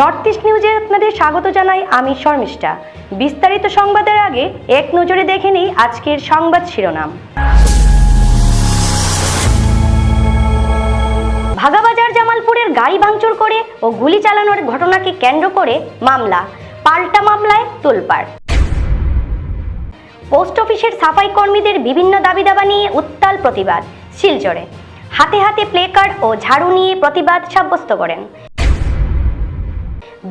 North east নিউজে আপনাদের স্বাগত জানাই আমি শর্মিষ্ঠা। বিস্তারিত সংবাদের আগে এক নজরে দেখে নিই আজকের সংবাদ শিরোনাম। ভাগাবাজার জামালপুরের গাড়ি ভাঙচুর করে ও গুলি চালানোর ঘটনাকে কেন্দ্র করে মামলা, পাল্টা মামলায় তোলপাড়। পোস্ট অফিসের সাফাই কর্মীদের বিভিন্ন দাবি দাবা নিয়ে উত্তাল প্রতিবাদ, শিলচরে। হাতে হাতে প্লে কার্ড ও ঝাড়ু নিয়ে প্রতিবাদ সাব্যস্ত করেন।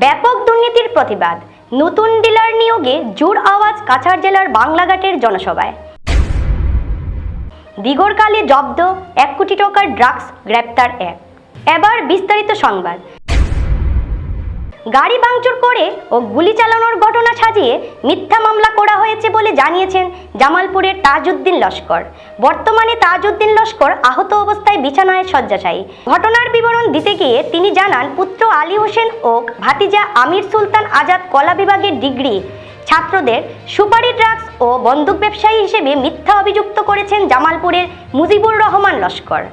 ব্যাপক দুর্নীতির প্রতিবাদ। নতুন ডিলার নিয়োগে জোর আওয়াজ কাছাড় জেলার বাংলাঘাটের জনসভায়। দিগরকালে জব্দ এক কোটি টাকার ড্রাগস গ্রেপ্তার এক। এবার বিস্তারিত সংবাদ। গাড়ি ভাঙচুর করে ও গুলি চালানোর ঘটনা সাজিয়ে মিথ্যা মামলা করা হয়েছে বলে জানিয়েছেন জামালপুরের তাজউদ্দিন লস্কর। বর্তমানে তাজউদ্দিন লস্কর আহত অবস্থায় বিছানায় শয্যাশায়ী। ঘটনার বিবরণ দিতে গিয়ে তিনি জানান, পুত্র আলী হোসেন ও ভাতিজা আমির সুলতান আজাদ কলা বিভাগের ডিগ্রি। ছাত্রদের সুপারি ড্রাগস ও বন্দুক ব্যবসায়ী হিসেবে মিথ্যা অভিযুক্ত করেছেন জামালপুরের মুজিবুর রহমান লস্কর।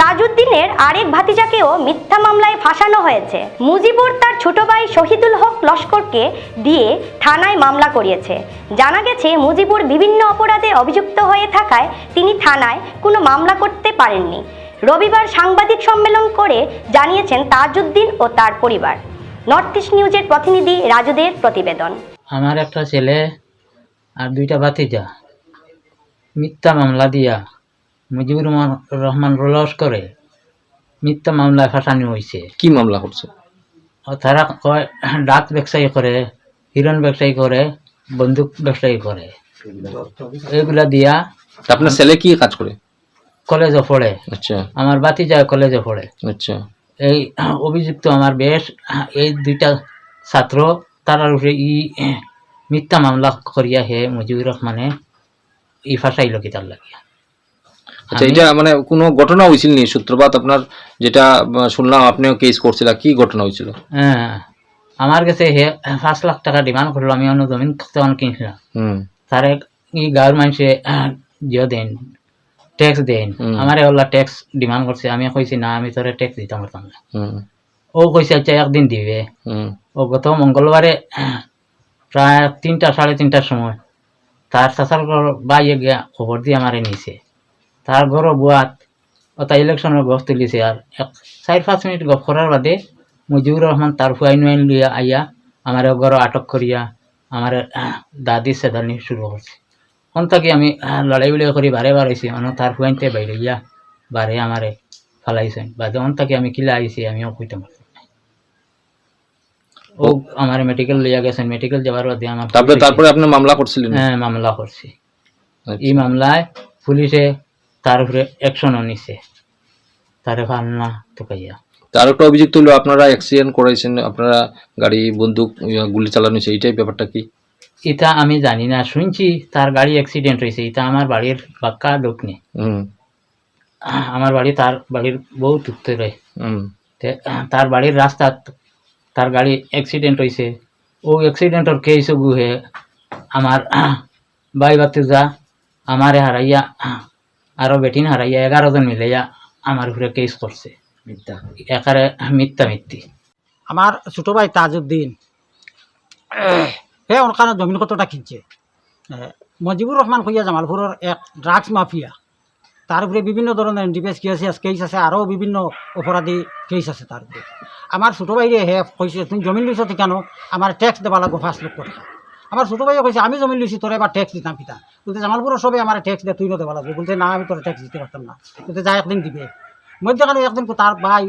তাজউদ্দিনের আরেক ভাতিজাকেও মিথ্যা মামলায় ফাঁসানো হয়েছে। মুজিবুর তার ছোট ভাই শহীদুল হক লস্করকে দিয়ে থানায় মামলা করিয়েছে। জানা গেছে, মুজিবুর বিভিন্ন অপরাধে অভিযুক্ত হয়ে থাকায় তিনি থানায় কোনো মামলা করতে পারেননি। রবিবার সাংবাদিক সম্মেলন করে জানিয়েছেন তাজউদ্দিন ও তার পরিবার। নর্থ ইস্ট নিউজের প্রতিনিধি রাজুদের প্রতিবেদন। আমার একটা ছেলে আর দুইটা ভাতিজা। মিথ্যা মামলা দিয়া মুজিবুর রহমান- রহমান করে মিথ্যা মামলায় ফাঁসানো হয়েছে। কি মামলা করছে? তারা কয় ডাক ব্যবসায়ী করে হিরণ ব্যবসায়ী করে বন্দুক ব্যবসায়ী করে। এগুলা দিয়া আপনার ছেলে কি কাজ করে? কলেজে পড়ে। আচ্ছা। আমার ভাতিজা কলেজে পড়ে। আচ্ছা। এই অভিযুক্ত আমার বেশ এই দুইটা ছাত্র তার উপরে ই মিথ্যা মামলা করিয়া হে মুজিবুর রহমানে ই ফাঁসাইল কি তার লাগিয়া। আচ্ছা এটা মানে কোনো ঘটনা হয়েছিল নি সূত্রপাত আপনার যেটা শুনলাম আপনিও কেস করছিল কি ঘটনা হয়েছিল হ্যাঁ আমার কাছে হে পাঁচ লাখ টাকা ডিমান্ড করল আমি অন্য জমিন তখন কিনছিলাম। তারে ই গাঁর মানুষে জিও দেন ট্যাক্স দেন। আমার ওলা ট্যাক্স ডিমান্ড করছে আমি কইছি না আমি তোরে ট্যাক্স দিতাম পারতাম না। ও কইছে আচ্ছা একদিন দিবে। ও গত মঙ্গলবারে প্রায় তিনটা সাড়ে তিনটার সময় তার ঘর বাইয়ে গিয়া খবর দিয়ে আমারে নিছে। তার ঘর বুয়াত তাই ইলেকশনের গপ তুলিছে আর এক চার পাঁচ মিনিট গপ করার বাদে মুজিবুর রহমান তার ফুয়াই নুয়াইন লিয়া আইয়া আমার ঘর আটক করিয়া আমার দাদি সেদানি শুরু করছে অন থাকি আমি লড়াই বিলাই করি বারে বাড়াইছি অন তার ফুয়াইনতে বাইরে গিয়া বারে আমারে ফালাইছেন বাদে অন থাকি আমি কিলা আইছি আমিও কইতাম ও আমার মেডিকেল লিয়া গেছেন মেডিকেল যাওয়ার বাদে আমার তারপরে তারপরে আপনি মামলা করছিলেন হ্যাঁ মামলা করছি আচ্ছা। এই মামলায় পুলিশে তার উপরে অ্যাকশনও নিছে। তারে ফালনা টুকাইয়া তার একটা অভিযুক্ত হলো আপনারা অ্যাক্সিডেন্ট করাইছেন আপনারা গাড়ি বন্দুক গুলি চালানো এইটাই ব্যাপারটা কি? এটা আমি জানি না শুনছি তার গাড়ি অ্যাক্সিডেন্ট হয়েছে এটা আমার বাড়ির বাক্কা লোক নেই হুম। আমার বাড়ি তার বাড়ির বহুত উত্তরে হুম। তে তার বাড়ির রাস্তা তার গাড়ি অ্যাক্সিডেন্ট হয়েছে। ও অ্যাক্সিডেন্টর কেস গুহে। আমার বাই বাতুজা আমারে হারাইয়া আরও বেটিন হারাইয়া এগারো জন মিলাইয়া আমার উপরে কেস করছে। একারে মিথ্যা মিথ্যি। আমার ছোট ভাই তাজউদ্দিন হে ওখানে জমিন কতটা কিনছে? মজিবুর রহমান কইয়া জামালপুরের এক ড্রাগস মাফিয়া তার উপরে বিভিন্ন ধরনের এনডিপিএস কেস কেস আছে আরও বিভিন্ন অপরাধী কেস আছে তার উপরে। আমার ছোটো ভাইরে হে কইছে তুমি জমিন লইছ কেন? আমার ট্যাক্স দেবা লাগবো পাঁচ লক্ষ টাকা। আমার ছোটো ভাইয়ে কইছে, আমি জমিন লইছি, তোরা এবার ট্যাক্স দিতাম পিতা বলতে জামালপুরের সবাই আমার ট্যাক্স দে তুই দেবা লাগবে বলতে না, আমি তোর ট্যাক্স দিতে পারতাম না। বলতে যা একদিন দিবে। মধ্যখানে একদিন তার ভাই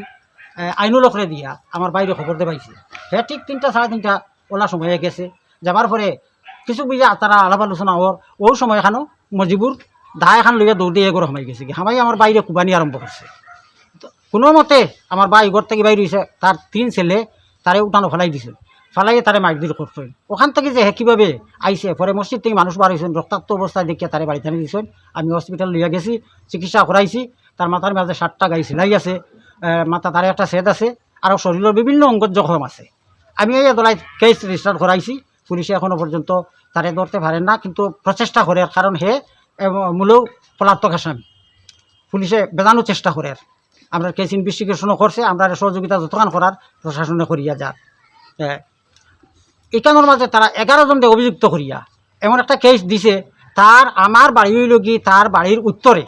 আইনুল লখরে দিয়া আমার বাইরে খবর দে পাইছে। হ্যাঁ ঠিক তিনটা, সাড়ে তিনটা ওলা সময়ে গেছে। যাবার পরে কিছু বুঝা তারা আলাপ আলোচনা হওয়ার ও সময় এখানো মজিবুর দা এখন লইয়া দৌড় দিয়ে এগোর হমাই গেছে হামাই আমার বাইরে কুবানি আরম্ভ করছে। কোনো মতে আমার ভাই ঘর থেকে বাইরে হয়েছে তার তিন ছেলে তারে উঠানো ফেলাই দিছে। ফেলাইয়ে তারে মাইক দিল করছে ওখান থেকে যে কীভাবে আইসে পরে মসজিদ থেকে মানুষ বার হয়েছেন, রক্তাক্ত অবস্থায় দেখিয়া তারে বাড়িতে আনি দিয়েছেন। আমি হসপিটাল লইয়া গেছি, চিকিৎসা করাইছি, তার মাথার মাঝে সাতটা গাই সেলাই আছে মাথা তারে একটা সেদ আছে, আর শরীরের বিভিন্ন অঙ্গ জখম আছে। আমি এই দলাই কেস রেজিস্টার করাইছি, পুলিশে এখনও পর্যন্ত তারে ধরতে পারেন না, কিন্তু প্রচেষ্টা করে কারণ হে মূলেও পলাতক আসামি। পুলিশে বেজানোর চেষ্টা করে। আমরা কেস ইনভেস্টিগেশনও করছে, আমরা সহযোগিতা যতক্ষণ করার, প্রশাসনে করিয়া যার এখানোর মাঝে তারা এগারো জনকে অভিযুক্ত করিয়া এমন একটা কেস দিছে, তার আমার বাড়ি হইল কি তার বাড়ির উত্তরে,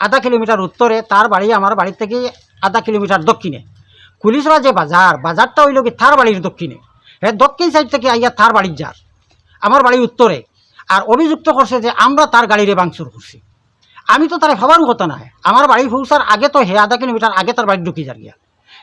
আধা কিলোমিটার উত্তরে, তার বাড়ি আমার বাড়ির থেকে আধা কিলোমিটার দক্ষিণে। পুলিশরা যে বাজার, বাজারটা হইল কি তার বাড়ির দক্ষিণে। হ্যাঁ দক্ষিণ সাইড থেকে আইয়া তার বাড়ির যার, আমার বাড়ির উত্তরে। আর অভিযুক্ত করছে যে আমরা তার গাড়িরে বাংচুর করছি। আমি তো তার ভাবারও কথা নাই, আমার বাড়ি পৌঁছার আগে তো হে আধা কিলোমিটার আগে তার বাড়ি ঢুকি যার গিয়া।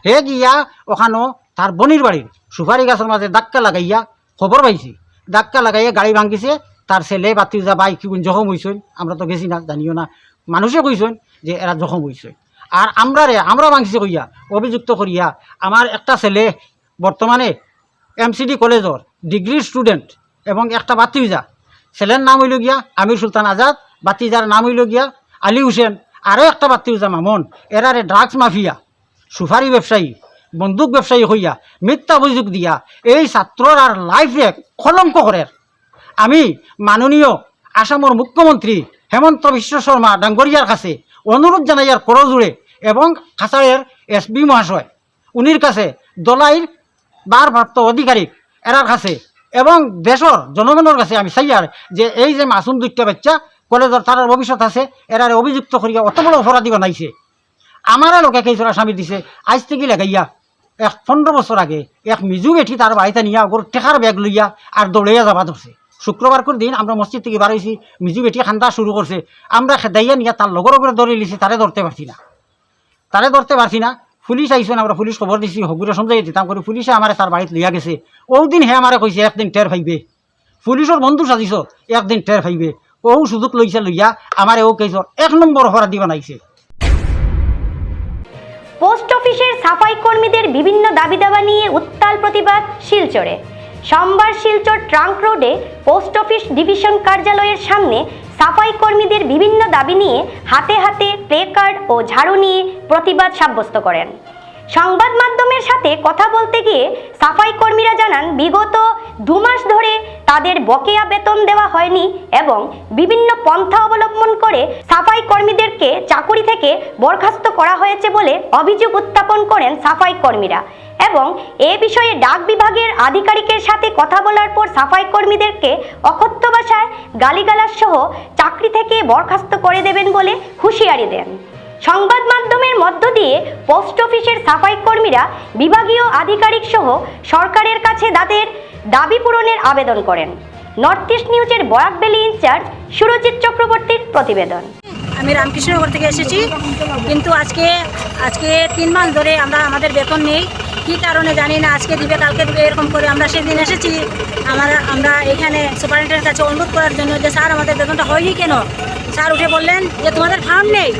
হে গিয়া ওখানো তার বনির বাড়ির সুপারি গাছের মাঝে ধাক্কা লাগাইয়া খবর পাইছি। ধাক্কা লাগাইয়া গাড়ি ভাঙিছে তার ছেলে বাতিজা বাই কি জখম হইছেন আমরা তো গেছি না, জানিও না। মানুষে কইছেন যে এরা জখম হইছে আর আমরা রে আমরা ভাঙছি কইয়া, অভিযুক্ত করিয়া, আমার একটা ছেলে বর্তমানে এমসিডি কলেজর ডিগ্রি স্টুডেন্ট এবং একটা বাতিজা। ছেলের নাম হইল গিয়া আমির সুলতান আজাদ বাতিজার নাম হইল গিয়া আলী হোসেন, আরও একটা বাতিজা মামন। এরারে ড্রাগস মাফিয়া, সুপারি ব্যবসায়ী। বন্দুক ব্যবসায়ী হইয়া, মিথ্যা অভিযোগ দিয়া এই ছাত্রর আর লাইফে কলঙ্ক করে আমি মাননীয় আসামের মুখ্যমন্ত্রী হেমন্ত বিশ্ব শর্মা ডাঙ্গরিয়ার কাছে অনুরোধ জানাইয়ার করজোড়ে এবং কাছাড়ের এসপি মহাশয় উনির কাছে দলাইর বারপ্রাপ্ত অধিকারিক এরার কাছে এবং দেশর জনগণের কাছে আমি চাইয়ার যে এই যে মাসুম দুইটা বাচ্চা কলেজের তার ভবিষ্যৎ আছে এরারে অভিযুক্ত করিয়া অত বড় অপরাধী বানাইছে। আমারা লোকে কেইছরা স্বামী দিছে আজ থেকে লাগাইয়া এক পনেরো বছর আগে এক মিজু বেঠি তার বাড়িতে নিয়া ওর টেকার ব্যাগ লইয়া আর দৌড়াইয়া যাবা ধরছে শুক্রবার করে দিন আমরা মসজিদ থেকে বাড়াইছি মিজু বেটি খান্দা শুরু করছে আমরা খেদাইয়া নিয়া তার লগর উপরে ধরে লিছি তারে ধরতে পারছি না। তারে ধরতে পারছি না। পুলিশ আইসেন আমরা পুলিশ খবর দিছি হগুরে সমঝাই দিতাম করে পুলিশে আমারে তার বাড়িতে লিয়া গেছে। ও দিন হে আমারে কইছে একদিন টের পাইবে পুলিশের বন্ধু সাজিছ একদিন টের পাইবে ও সুযোগ লইছে লইয়া আমারে ও কেছর এক নম্বর অপরাধী বানাইছে। পোস্ট অফিসের সাফাই কর্মীদের বিভিন্ন দাবি দাবা নিয়ে উত্তাল প্রতিবাদ শিলচরে। সোমবার শিলচর ট্রাঙ্ক রোডে পোস্ট অফিস ডিভিশন কার্যালয়ের সামনে সাফাই কর্মীদের বিভিন্ন দাবি নিয়ে হাতে হাতে প্লে কার্ড ও ঝাড়ু নিয়ে প্রতিবাদ সাব্যস্ত করেন। সংবাদ মাধ্যমের সাথে কথা বলতে গিয়ে সাফাই কর্মীরা জানান, বিগত দু মাস ধরে তাদের বকেয়া বেতন দেওয়া হয়নি এবং বিভিন্ন পন্থা অবলম্বন করে সাফাই কর্মীদেরকে চাকুরি থেকে বরখাস্ত করা হয়েছে বলে অভিযোগ উত্থাপন করেন সাফাই কর্মীরা এবং এ বিষয়ে ডাক বিভাগের আধিকারিকের সাথে কথা বলার পর সাফাই কর্মীদেরকে অকথ্য ভাষায় গালিগালাজ সহ চাকরি থেকে বরখাস্ত করে দেবেন বলে হুঁশিয়ারি দেন। সংবাদ মাধ্যমের মধ্য দিয়ে পোস্ট অফিসের সাফাই কর্মীরা বিভাগীয় আধিকারিক সহ সরকারের কাছে তাদের দাবি পূরণের আবেদন করেন। নর্থ ইস্ট নিউজের বরাকবেলি ইনচার্জ সুরজিৎ চক্রবর্তীর প্রতিবেদন। আমি রামকৃষ্ণনগর থেকে এসেছি, কিন্তু আজকে আজকে তিন মাস ধরে আমরা আমাদের বেতন নেই। কী কারণে জানি না, আজকে দিবে, কালকে দিবে, এরকম করে আমরা সেদিন এসেছি। আমার, আমরা এখানে সুপারিনটেন্ডেন্টের কাছে অনুরোধ করার জন্য যে, স্যার, আমাদের বেতনটা হয়নি কেন? স্যার উঠে বললেন যে, তোমাদের ফার্ম নেই।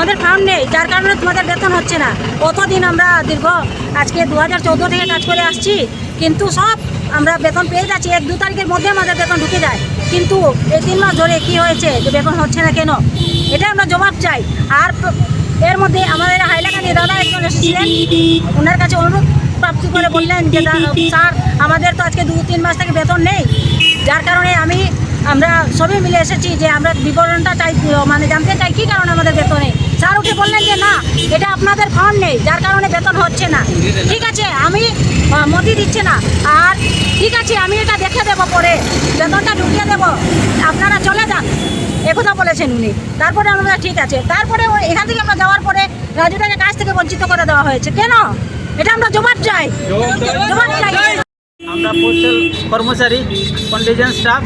তোমাদের ফার্ম নেই, যার কারণে তোমাদের বেতন হচ্ছে না। কতদিন আমরা দীর্ঘ, আজকে দু হাজার চৌদ্দ থেকে কাজ করে আসছি, কিন্তু সব আমরা বেতন পেয়ে যাচ্ছি। এক দু তারিখের মধ্যে আমাদের বেতন ঢুকে যায়। কিন্তু এই তিন মাস ধরে কি হয়েছে, যে বেতন হচ্ছে না কেন? এটা আমরা জবাব চাই। আর এর মধ্যে আমাদের হাইলাকান্দি দাদা একজন এসেছিলেন। ওনার কাছে অনুরোধ প্রাপ্তি করে বললেন যে স্যার, আমাদের তো আজকে দু, তিন মাস থেকে বেতন নেই। যার কারণে আমি, আমরা সবাই মিলে এসেছি যে আমরা বিবরণটা চাই মানে জানতে চাই কী কারণে আমাদের বেতন স্যার উঠে বললেন যে না এটা আপনাদের ফান্ড নেই যার কারণে বেতন হচ্ছে না। ঠিক আছে আমি মোদি দিচ্ছে না। আর ঠিক আছে আমি এটা দেখে দেবো পরে বেতনটা ঢুকিয়ে দেবো। আপনারা চলে যান। একথা বলেছেন উনি। তারপরে আমরা ঠিক আছে। তারপরে এখান থেকে আমরা যাওয়ার পরে রাজুটাকে কাছ থেকে বঞ্চিত করে দেওয়া হয়েছে। কেন? এটা আমরা জবাব চাই। জবাব চাই। আমরা পোস্টাল কর্মচারী কন্টিজেন্ট স্টাফ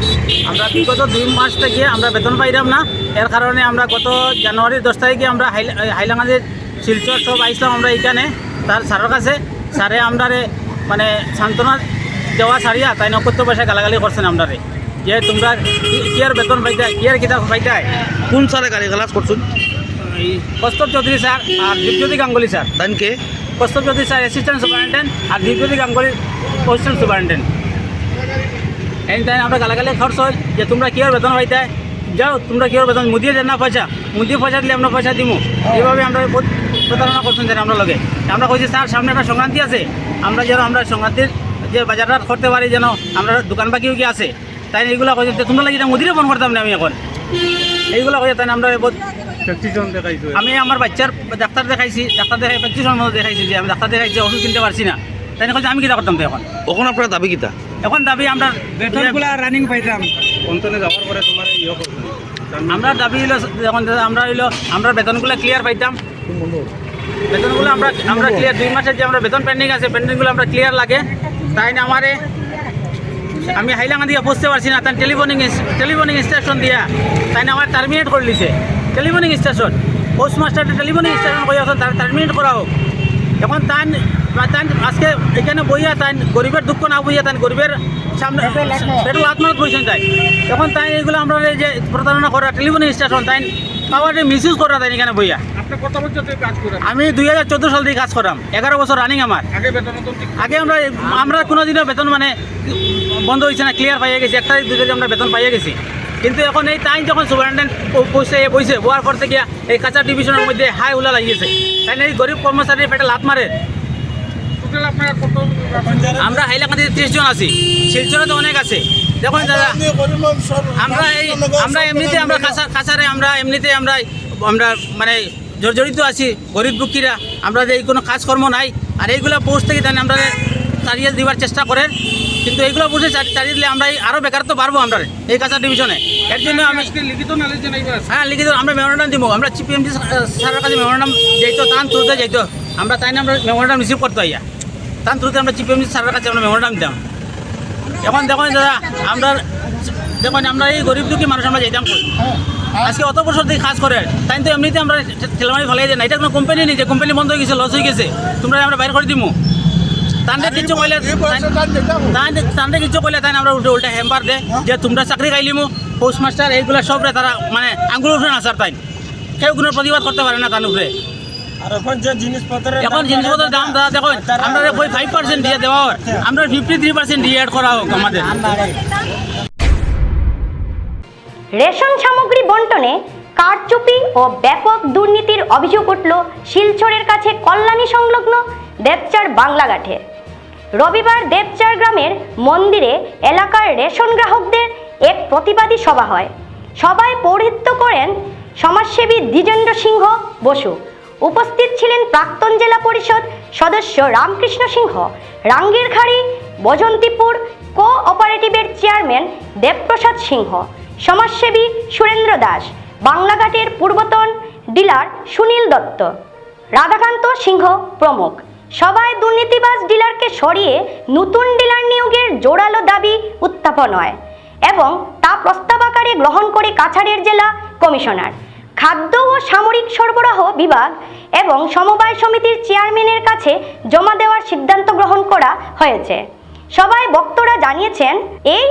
আমরা বিগত দুই মাস থেকে আমরা বেতন পাইলাম না। এর কারণে আমরা গত জানুয়ারির দশ তারিখে আমরা হাইলা- হাইলাকান্দির শিলচর সব আইসলাম আমরা এখানে তার স্যারের কাছে। স্যারে আমরারে মানে সান্ত্বনা দেওয়া সারিয়া তাই নকত্য পয়সা গালাগালি করছেন আমরারে। যে তোমরা কি- কি আর বেতন পাইতাই কি আর কিতাব পাইতাই কোন স্যারে গাড়ি গালাজ করছুন? এই কস্তব চৌধুরী স্যার আর Dipjyoti Ganguly sir. তাইনকে Kaustav Chowdhury sir assistant superintendent আর দীপজ্যোতি গাঙ্গুলি অ্যাসিস্ট্যান্ট সুপারিনটেন্ডেন্ট এই তাই আমরা গালাগালি খরচ হয় যে তোমরা কি আর বেতন পাইতে? যাও, তোমরা কি বেতন? মুদিয়ে দেন না পয়সা। মুদিয়ে পয়সা দিলে আমরা পয়সা দিমু। এইভাবে আমরা প্রতারণা করছেন যেন আমরা লগে। আমরা কইছি, স্যার, সামনে একটা সংক্রান্তি আছে। আমরা যেন আমরা সংক্রান্তির যে বাজারটা করতে পারি যেন আমরা দোকান বাকিও কি আছে। তাই এইগুলো কইছে তোমরা লাগি মুদিরে ফোন করতাম না আমি এখন। এইগুলো কইছে, তাই আমরা আমি আমার বাচ্চার ডাক্তার দেখাইছি ডাক্তার দেখাই প্র্যাকটিসের মধ্যে দেখাইছি যে আমি ডাক্তার দেখাইছি ওষুধ কিনতে পারছি না। তাই বলছে আমি কিতা করতাম তো এখন? ওখানে আপনার দাবি কিতা? এখন দাবি আমরা বেতনগুলা রানিং পাইতাম। অন্তনে যাওয়ার পরে তোমার ইয়ে আমরা দাবি হইল এখন আমরা হইল আমরা বেতনগুলো ক্লিয়ার পাইতাম। বেতনগুলো আমরা আমরা ক্লিয়ার দুই মাসের যে আমরা বেতন পেন্ডিং আছে পেন্ডিংগুলো আমরা ক্লিয়ার লাগে। তাই না আমারে? আমি হাইলাঙ্গা দিয়ে বুঝতে পারছি না তার টেলিফোনিং টেলিফোনিং স্টেশন দিয়া। তাই না আমার টার্মিনেট করে দিছে। Telephoning station. Post master telephoning station করে এখন তার টার্মিনেট করা হোক। এখন তাই তাই আজকে এখানে বইয়া তাই গরিবের দুঃখ না বইয়া তাই গরিবের সামনে পেট্রোল আত্মহত্যা বইছেন তাই। এখন তাই এগুলো আমরা এই যে প্রতারণা করা টেলিফোনিং স্টেশন তাই পাওয়ারে মিসইউজ করা তাই এখানে বইয়া। আমি দুই হাজার চোদ্দ সাল থেকে কাজ করাম। এগারো বছর রানিং আমার। আগে আমরা আমরা কোনোদিনও বেতন মানে বন্ধ হয়েছে না ক্লিয়ার পাইয়ে গেছি এক তারিখ দুই তারিখ আমরা বেতন পাইয়ে গেছি। কিন্তু এখন এই টাইম যখন সুপারিনটেন্ডেন্ট বসে বসে বোয়ার পর থেকে এই কাঁচা ডিভিশনের মধ্যে হাই উলা লাগিয়েছে। তাই এই গরিব কর্মচারীর পেটে লাত মারে? আমরা হাইলাকান্দিতে ত্রিশ জন আছি শিলচরে তো অনেক আছে। দেখুন দাদা আমরা এই আমরা এমনিতে আমরা কাঁচা কাঁচারে আমরা এমনিতে আমরা আমরা মানে জর্জরিত আছি গরিব দুঃখীরা। আমরা যে এই কোনো কাজকর্ম নাই আর এইগুলো পোস্ট থেকে তাই আমরা তাড়িয়ে দেওয়ার চেষ্টা করেন। কিন্তু এইগুলো বুঝে তাড়িয়ে দিলে আমরা আরও বেকারত্ব পারব আমরা এই কাঁচা ডিভিশনে এর জন্য আমি লিখিত হ্যাঁ লিখিত আমরা মেমোরান্ডাম দিব। আমরা চিপিএমসি স্যারের কাছে মেমোরান্ডাম যাইতো তান থ্রুতে যাইতো। আমরা তাই না আমরা মেমোরান্ডাম রিসিভ করতে হইয়া তান থ্রুতে আমরা চিপিএমসি স্যারের কাছে আমরা মেমোরান্ডাম দিতাম। এখন দেখুন দাদা আমরা দেখুন আমরা এই গরিব দুঃখী মানুষ আমরা যাইতাম কই। আজকে অত বছর থেকে কাজ করে তাই তো এমনিতে আমরা ঠেলামারি ভালাই যায় না। এটা কোনো কোম্পানি নেই যে কোম্পানি বন্ধ হয়ে গেছে লস হয়ে গেছে। তোমরা আমরা বাইর করে দিমু। তান্ডে কিছু কইলে তান্ডে কিছু কইলে তাই আমরা উল্টা উল্টা দে যে তোমরা চাকরি খাইলিমু পোস্ট মাস্টার এইগুলা সবরে তারা মানে আঙ্গুল উঠে না স্যার তাই। কেউ কোনো প্রতিবাদ করতে পারে না তার উপরে। এখন জিনিসপত্রের দাম দাদা দেখুন আমরা ওই ফাইভ পার্সেন্ট দিয়ে দেওয়া হয়। আমরা ফিফটি থ্রি পার্সেন্ট দিয়ে অ্যাড করা হোক আমাদের। রেশন সামগ্রী বন্টনে কারচুপি ও ব্যাপক দুর্নীতির অভিযোগ উঠল শিলচরের কাছে কল্যাণী সংলগ্ন দেবচার বাংলাঘাটে। রবিবার দেবচার গ্রামের মন্দিরে এলাকার রেশন গ্রাহকদের এক প্রতিবাদী সভা হয়। সভায় পৌরহিত্য করেন সমাজসেবী দ্বিজেন্দ্র সিংহ বসু। উপস্থিত ছিলেন প্রাক্তন জেলা পরিষদ সদস্য রামকৃষ্ণ সিংহ। রাঙ্গিরখাড়ি, বজন্তিপুর কো অপারেটিভের চেয়ারম্যান দেবপ্রসাদ সিংহ। সমাজসেবী সুরেন্দ্র দাস। বাংলাঘাটের পূর্বতন ডিলার সুনীল দত্ত। রাধাকান্ত সিংহ প্রমুখ। সবাই দুর্নীতিবাজ ডিলারকে সরিয়ে নতুন ডিলার নিয়োগের জোরালো দাবি উত্থাপন হয় এবং তা প্রস্তাব আকারে গ্রহণ করে কাছাড়ের জেলা কমিশনার। খাদ্য ও সামরিক সরবরাহ বিভাগ এবং সমবায় সমিতির চেয়ারম্যানের কাছে জমা দেওয়ার সিদ্ধান্ত গ্রহণ করা হয়েছে। সবাই বক্তরা জানিয়েছেন, এই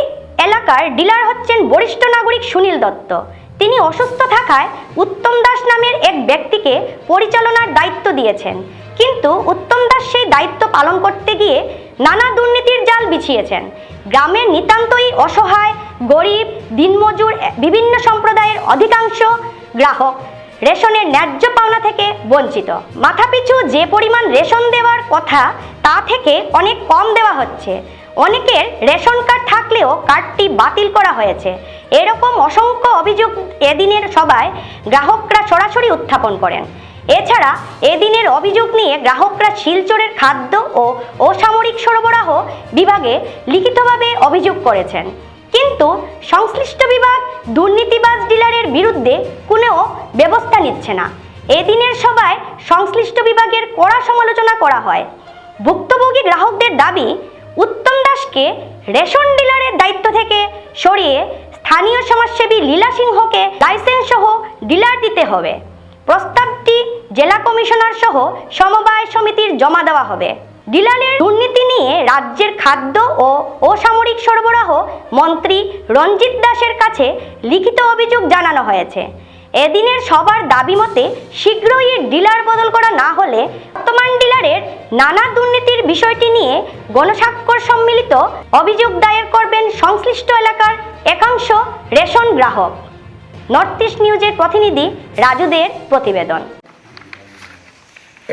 এলাকার ডিলার হচ্ছেন বরিষ্ঠ নাগরিক সুনীল দত্ত। তিনি অসুস্থ থাকায় উত্তম দাস নামের এক ব্যক্তিকে পরিচালনার দায়িত্ব দিয়েছেন। কিন্তু উত্তম দাস সেই দায়িত্ব পালন করতে গিয়ে নানা দুর্নীতির জাল বিছিয়েছেন। গ্রামের নিতান্তই অসহায়, গরিব, দিনমজুর বিভিন্ন সম্প্রদায়ের অধিকাংশ গ্রাহক রেশনের ন্যায্য পাওনা থেকে বঞ্চিত। মাথাপিছু যে পরিমাণ রেশন দেওয়ার কথা, তা থেকে অনেক কম দেওয়া হচ্ছে। অনেকের রেশন কার্ড থাকলেও কার্ডটি বাতিল করা হয়েছে। এরকম অসংখ্য অভিযোগ এদিনের সভায় গ্রাহকরা সরাসরি উত্থাপন করেন। এছাড়া এদিনের অভিযোগ নিয়ে গ্রাহকরা শিলচরের খাদ্য ও অসামরিক সরবরাহ বিভাগে লিখিতভাবে অভিযোগ করেছেন। কিন্তু সংশ্লিষ্ট বিভাগ দুর্নীতিবাজ ডিলারের বিরুদ্ধে কোনো ব্যবস্থা নিচ্ছে না। এদিনের সভায় সংশ্লিষ্ট বিভাগের কড়া সমালোচনা করা হয়। ভুক্তভোগী গ্রাহকদের দাবি, উত্তম দাসকে রেশন ডিলারের দায়িত্ব থেকে সরিয়ে স্থানীয় সমাজসেবী লীলা সিংহকে লাইসেন্স সহ ডিলার দিতে হবে। প্রস্তাবটি জেলা কমিশনার সহ সমবায় সমিতির জমা দেওয়া হবে। ডিলারের দুর্নীতি নিয়ে রাজ্যের খাদ্য ও অসামরিক সরবরাহ মন্ত্রী রঞ্জিত দাসের কাছে লিখিত অভিযোগ জানানো হয়েছে। এদিনের সবার দাবি মতে শীঘ্রই ডিলার বদল করা না হলে বর্তমান ডিলারের নানা দুর্নীতির বিষয়টি নিয়ে গণস্বাক্ষর সম্মিলিত অভিযোগ দায়ের করবেন সংশ্লিষ্ট এলাকার একাংশ রেশন গ্রাহক। নর্থ ইস্ট নিউজের প্রতিনিধি রাজুদের প্রতিবেদন।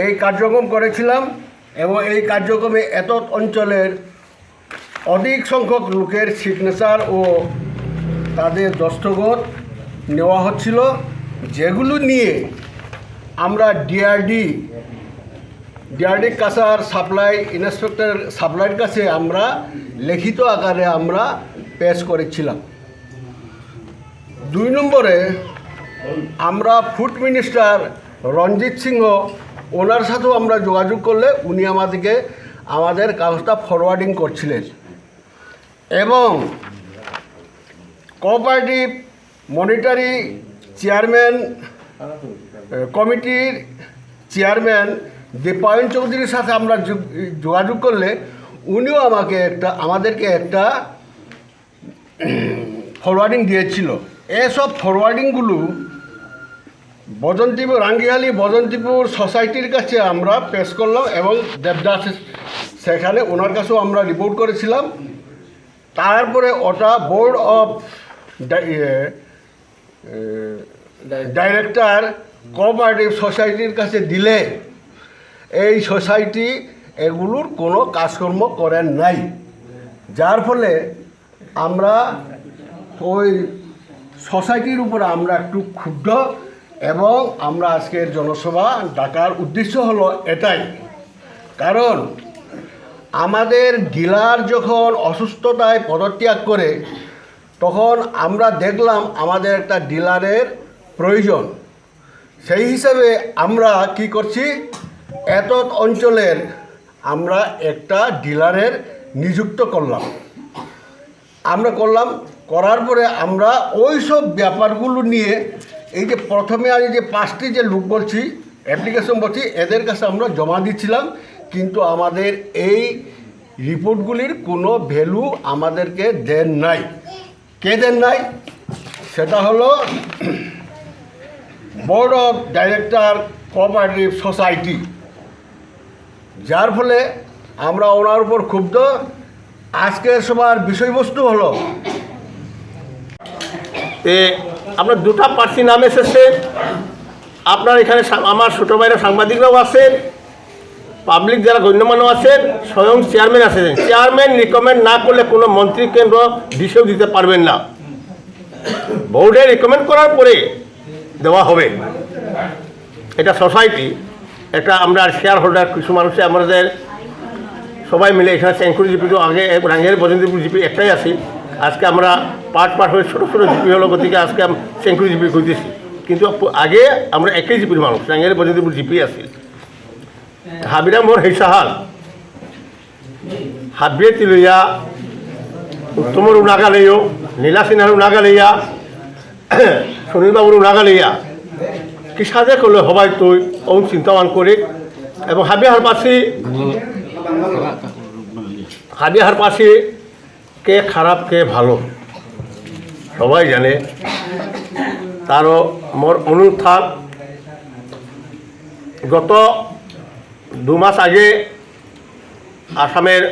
এই কার্যক্রম করেছিলাম এবং এই কার্যক্রমে এত অঞ্চলের অধিক সংখ্যক লোকের সিগনেচার ও তাদের দস্তখত নেওয়া হচ্ছিল, যেগুলো নিয়ে আমরা ডিআরডি ডিআরডি কাসার সাপ্লাই ইন্সপেক্টর সাপ্লাইয়ের কাছে আমরা লিখিত আকারে আমরা পেশ করেছিলাম। দুই নম্বরে আমরা ফুড মিনিস্টার রঞ্জিত সিংহ, ওনার সাথেও আমরা যোগাযোগ করলে উনি আমাদেরকে আমাদের কাগজটা ফরওয়ার্ডিং করছিলেন। এবং কোঅপারেটিভ মনিটারি চেয়ারম্যান কমিটির চেয়ারম্যান দীপায়ন চৌধুরীর সাথে আমরা যোগ- যোগাযোগ করলে উনিও আমাকে একটা, আমাদেরকে একটা ফরওয়ার্ডিং দিয়েছিল। এসব ফরওয়ার্ডিংগুলো বদন্তিপুর রাঙ্গিহালি বদন্তিপুর সোসাইটির কাছে আমরা পেশ করলাম এবং দেবদাস সেখানে ওনার কাছেও আমরা রিপোর্ট করেছিলাম। তারপরে ওটা বোর্ড অফ ডাইরেক্টর কোঅপারেটিভ সোসাইটির কাছে দিলে এই সোসাইটি এগুলোর কোনো কাজকর্ম করেন নাই। যার ফলে আমরা ওই সোসাইটির উপরে আমরা একটু ক্ষুব্ধ এবং আমরা আজকের জনসভা ডাকার উদ্দেশ্য হলো এটাই। কারণ আমাদের ডিলার যখন অসুস্থতায় পদত্যাগ করে, তখন আমরা দেখলাম আমাদের একটা ডিলারের প্রয়োজন। সেই হিসাবে আমরা কি করছি? এত অঞ্চলের আমরা একটা ডিলারের নিযুক্ত করলাম। আমরা করলাম করার পরে আমরা ওই সব ব্যাপারগুলো নিয়ে এই যে প্রথমে আমি যে পাঁচটি যে লোক বলছি অ্যাপ্লিকেশন বলছি, এদের কাছে আমরা জমা দিচ্ছিলাম, কিন্তু আমাদের এই রিপোর্টগুলির কোনো ভ্যালু আমাদেরকে দেন নাই। কে দেন নাই? সেটা হলো board of director cooperative society যার ফলে আমরা ওনার উপর ক্ষুব্ধ। আজকের সবার বিষয়বস্তু হলো তে আপনার দুটা প্রার্থী নাম এসেছে। আপনার এখানে আমার ছোটো ভাইরা সাংবাদিকরাও আছেন, পাবলিক যারা গণ্যমান্য আছেন, স্বয়ং চেয়ারম্যান আছেন। চেয়ারম্যান রিকমেন্ড না করলে কোনো মন্ত্রী কেন্দ্র ডিসিও দিতে পারবেন না। বোর্ডে রিকমেন্ড করার পরে দেওয়া হবে। এটা সোসাইটি এটা আমরা শেয়ার হোল্ডার কিছু মানুষে, আমাদের সবাই মিলে এখানে সেঙ্কুরি জিপি তো আগে রাঙ্গের বজেন্দ্রপুর জিপি একটাই আছি। আজকে আমরা পার্ট পার্ট হয়ে ছোটো ছোটো জিপি হলো গতিকে আজকে সেঙ্কুরি জিপি খুঁজতেছি। কিন্তু আগে আমরা একই জিপির মানুষ রাঙ্গের বজেন্দ্রপুর জিপি আছি। হাবিরা মোর হেসাহাল হাবিয়ে তিলইয়া, উত্তমর নাগালেও নীলা সিনহার সুনীল বাবুর নাগালেইয়া কি সাজে করলে হবাই তুই ওম চিন্তামান করে। এবং হাবিয়ার পাশে হাবিয়ার পাশে কে খারাপ, কে ভালো? সবাই জানে। তারও মোর অনুরোধ গত দু মাস আগে আসামের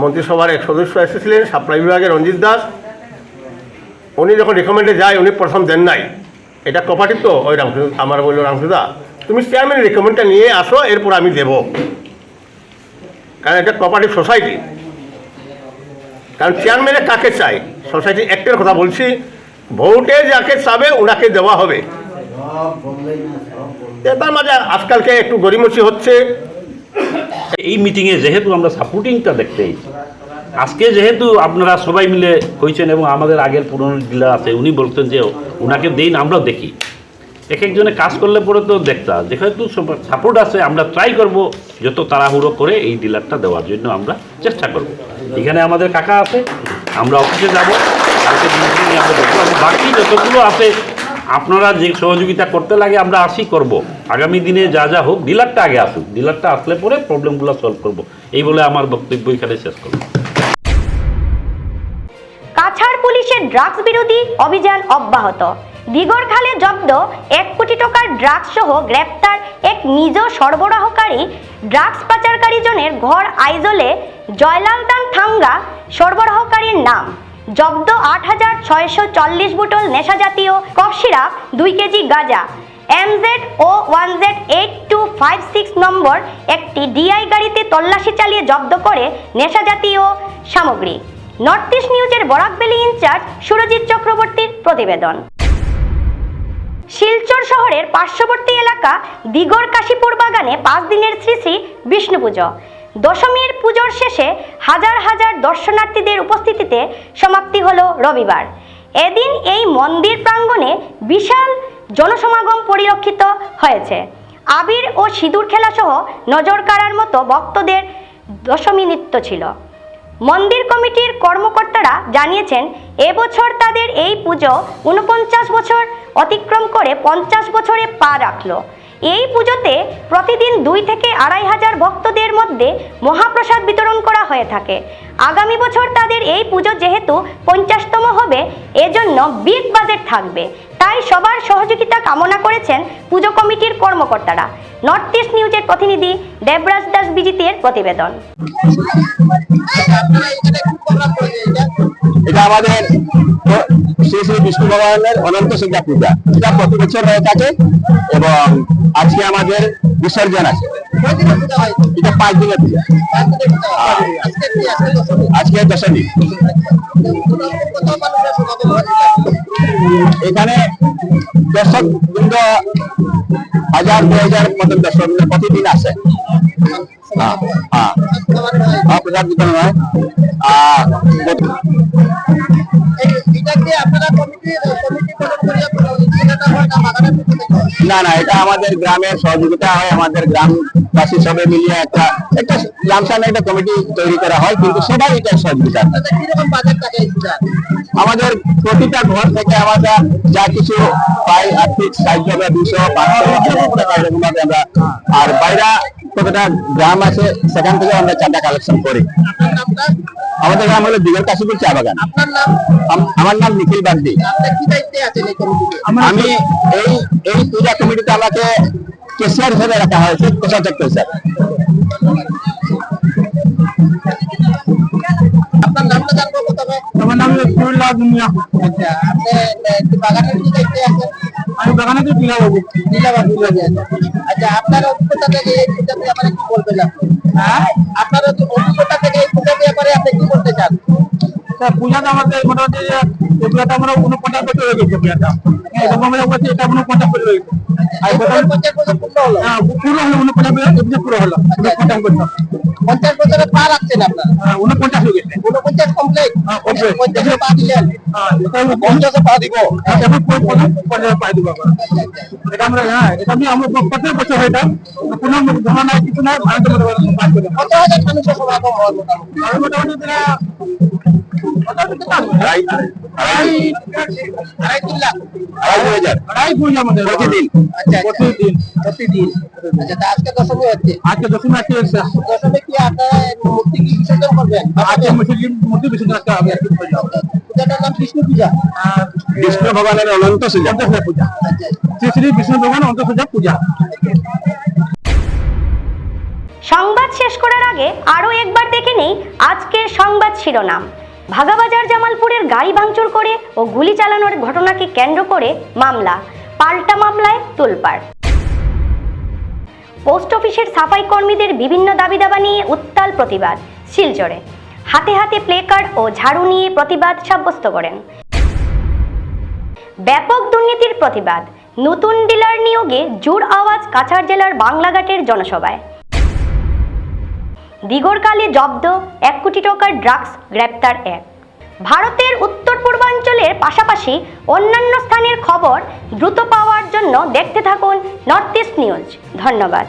মন্ত্রিসভার এক সদস্য এসেছিলেন, সাপ্লাই বিভাগের রঞ্জিত দাস। উনি যখন রেকমেন্ডে যায়, উনি প্রথম দেন নাই। এটা কপাটিভ তো? ওই রামকৃষ্ণ আমার বলল রামকৃষ্ণদা তুমি চেয়ারম্যানের রিকমেন্ডটা নিয়ে আসো, এরপর আমি দেব। কারণ এটা কপারেটিভ সোসাইটি কারণ চেয়ারম্যানে কাকে চাই? সোসাইটি অ্যাক্টের কথা বলছি, ভোটে যাকে চাবে, ওনাকে দেওয়া হবে। তার মাঝে আজকালকে একটু গরিমসি হচ্ছে। এই মিটিংয়ে যেহেতু আমরা সাপোর্টিংটা দেখতে আজকে যেহেতু আপনারা সবাই মিলে হয়েছেন এবং আমাদের আগের পুরনো ডিলার আছে, উনি বলতেন যে ওনাকে দিন আমরাও দেখি। এক একজনে কাজ করলে পরে তো দেখতা, যেহেতু সাপোর্ট আছে, আমরা ট্রাই করব যত তাড়াহুড়ো করে এই ডিলারটা দেওয়ার জন্য আমরা চেষ্টা করব। এখানে আমাদের কাকা আছে আমরা অফিসে যাব কালকে মিটিং আমরা দেখব। এবং বাকি যতগুলো আছে আপনারা যে সহযোগিতা করতে লাগে আমরা আসি করব। আগামী দিনে যা যা হোক ডিলারটা আগে আসুক। ডিলারটা আসলে পরে প্রবলেমগুলো সলভ করব। এই বলে আমার বক্তব্য এখানে শেষ করব। কাছাড় পুলিশের ড্রাগস বিরোধী অভিযান অব্যাহত। দিগরখালে জব্দ এক কোটি টাকার ড্রাগস সহ গ্রেপ্তার এক নিজ সরবরাহকারী ড্রাগস জনের ঘর আইজলে জয়লালদান থাঙ্গা সরবরাহকারীর নাম। জব্দ আট হাজার ছয়শো চল্লিশ বুটল নেশাজাতীয় কফ সিরাপ দুই কেজি গাঁজা। MZ O one Z eight two five six number একটি ডিআই গাড়িতে তল্লাশি চালিয়ে জব্দ করে নেশাজাতীয় সামগ্রী। নর্থ ইস্ট নিউজের বরাকবেলি ইনচার্জ সুরজিৎ চক্রবর্তীর প্রতিবেদন। শিলচর শহরের পার্শ্ববর্তী এলাকা দিগর কাশীপুর বাগানে পাঁচ দিনের শ্রী শ্রী বিষ্ণু পুজো। দশমীর পুজোর শেষে হাজার হাজার দর্শনার্থীদের উপস্থিতিতে সমাপ্তি হল রবিবার। এদিন এই মন্দির প্রাঙ্গণে বিশাল জনসমাগম পরিলক্ষিত হয়েছে। আবির ও সিঁদুর খেলা সহ নজর কাড়ার মতো ভক্তদের দশমী নৃত্য ছিল। মন্দির কমিটির কর্মকর্তারা জানিয়েছেন, এবছর তাদের এই পুজো উনপঞ্চাশ বছর অতিক্রম করে পঞ্চাশ বছরে পা রাখল। এই পুজোতে প্রতিদিন দুই থেকে আড়াই হাজার ভক্তদের মধ্যে মহাপ্রসাদ বিতরণ করা হয়ে থাকে। আগামী বছর তাদের এই পুজো যেহেতু পঞ্চাশতম হবে, এজন্য বিগ বাজেট থাকবে। তাই সবার সহযোগিতা কামনা করেছেন পুজো কমিটির কর্মকর্তারা। নর্থ ইস্ট নিউজের প্রতিনিধি দেবরাজ দাস বিজিতের প্রতিবেদন। এটা আমাদের শ্রী শ্রী বিষ্ণু ভগবানের অনন্ত সংখ্যা পূজা। এটা প্রতি বছর হয়ে থাকে এবং আজকে আমাদের বিসর্জন আছে। এটা পাঁচ দিনের পূজা। আজকে দশমী। এখানে দর্শক বৃন্দ হাজার দু হাজার মতন দর্শক প্রতিদিন আসে। হ্যাঁ হ্যাঁ। হ্যাঁ, প্রসাদ বিতরণ হয়। আর না না এটা আমাদের গ্রামের সহযোগিতা হয় আমাদের গ্রামবাসী সবাই মিলিয়ে একটা একটা লামসামে একটা কমিটি তৈরি করা হয় কিন্তু সেটাই এটা সহযোগিতা। আমাদের প্রতিটা ঘর থেকে আমরা যা কিছু পাই আর্থিক সাহায্য আমরা দুশো পাঁচশো টাকা এরকম ভাবে আমরা। আর বাইরে কতটা গ্রাম আছে সেখান থেকে আমরা চাঁদা কালেকশন করি। আমাদের গ্রাম হলো দিগর কাশীপুর চা বাগান। আমার নাম নিখিল বাগদি। আমি এই এই পূজা কমিটিতে আমাকে কেশিয়ার হিসেবে রাখা হয়েছে কোষাধ্যক্ষ হিসাবে। আপনার নামটা জানব প্রথমে? আমার নাম দুনিয়া আচ্ছা আপনি বাগানের কি দেখতে আছেন আমি বাগানে তো টিলা বাবু টিলা বাবু আচ্ছা আপনার অভিজ্ঞতা থেকে এই পূজা ব্যাপারে কি বলবেন আপনি? হ্যাঁ? আপনার অভিজ্ঞতা থেকে এই পূজা ব্যাপারে আপনি কি বলতে চান? পূজাটা আমাদের মোটামুটি এই পূজাটা আমরা উনপঞ্চাশ হয়ে গেছে পূজাটা। এটা উনপঞ্চাশ হয়ে গেছে। হ্যাঁ উনপঞ্চাশ বছরে পা রাখছেন আপনার। উনপঞ্চাশ হয়ে গেছে। উনপঞ্চাশ কমপ্লিট পঞ্চাশে পা দিলেন পঞ্চাশে পা দিব। পঞ্চাশে পা দিব এটা আমরা হ্যাঁ এটা নিয়ে আমরা প্রত্যেক বছর এটা। কোনো ধরনের নাই কিছু নাই ভারতের কত হাজার মানুষের সমাগম হয় মোটামুটি মোটামুটি তারা আড়াই আড়াই আড়াই তিন লাখ আড়াই দুই হাজার আড়াই দুই আমাদের প্রতিদিন। আচ্ছা প্রতিদিন। প্রতিদিন। আচ্ছা আজকে দশমী হচ্ছে। আজকে দশমী আছে দশমী কি আপনারা মূর্তি কি বিসর্জন করবেন? আজকে মূর্তি মূর্তি বিসর্জন আজকে আমি আজকে পূজাটার নাম কৃষ্ণ পূজা? কৃষ্ণ ভগবানের অনন্ত পূজা। পূজা। শ্রী শ্রী বিষ্ণু ভগবান অনন্ত পূজা পূজা। সংবাদ শেষ করার আগে আরও একবার দেখে নেই আজকের সংবাদ শিরোনাম। ভাগাবাজার জামালপুরের গাড়ি ভাঙচুর করে ও গুলি চালানোর ঘটনাকে কেন্দ্র করে মামলা, পাল্টা মামলায় তোলপাড়। পোস্ট অফিসের সাফাই কর্মীদের বিভিন্ন দাবি দাবা নিয়ে উত্তাল প্রতিবাদ, শিলচরে। হাতে হাতে প্লে কার্ড ও ঝাড়ু নিয়ে প্রতিবাদ সাব্যস্ত করেন। ব্যাপক দুর্নীতির প্রতিবাদ, নতুন ডিলার নিয়োগে জোর আওয়াজ কাছাড় জেলার বাংলাঘাটের জনসভায়। দিগরকালে জব্দ এক কোটি টাকার ড্রাগস গ্রেপ্তার এক। ভারতের উত্তর পূর্বাঞ্চলের পাশাপাশি অন্যান্য স্থানের খবর দ্রুত পাওয়ার জন্য দেখতে থাকুন নর্থ ইস্ট নিউজ ধন্যবাদ।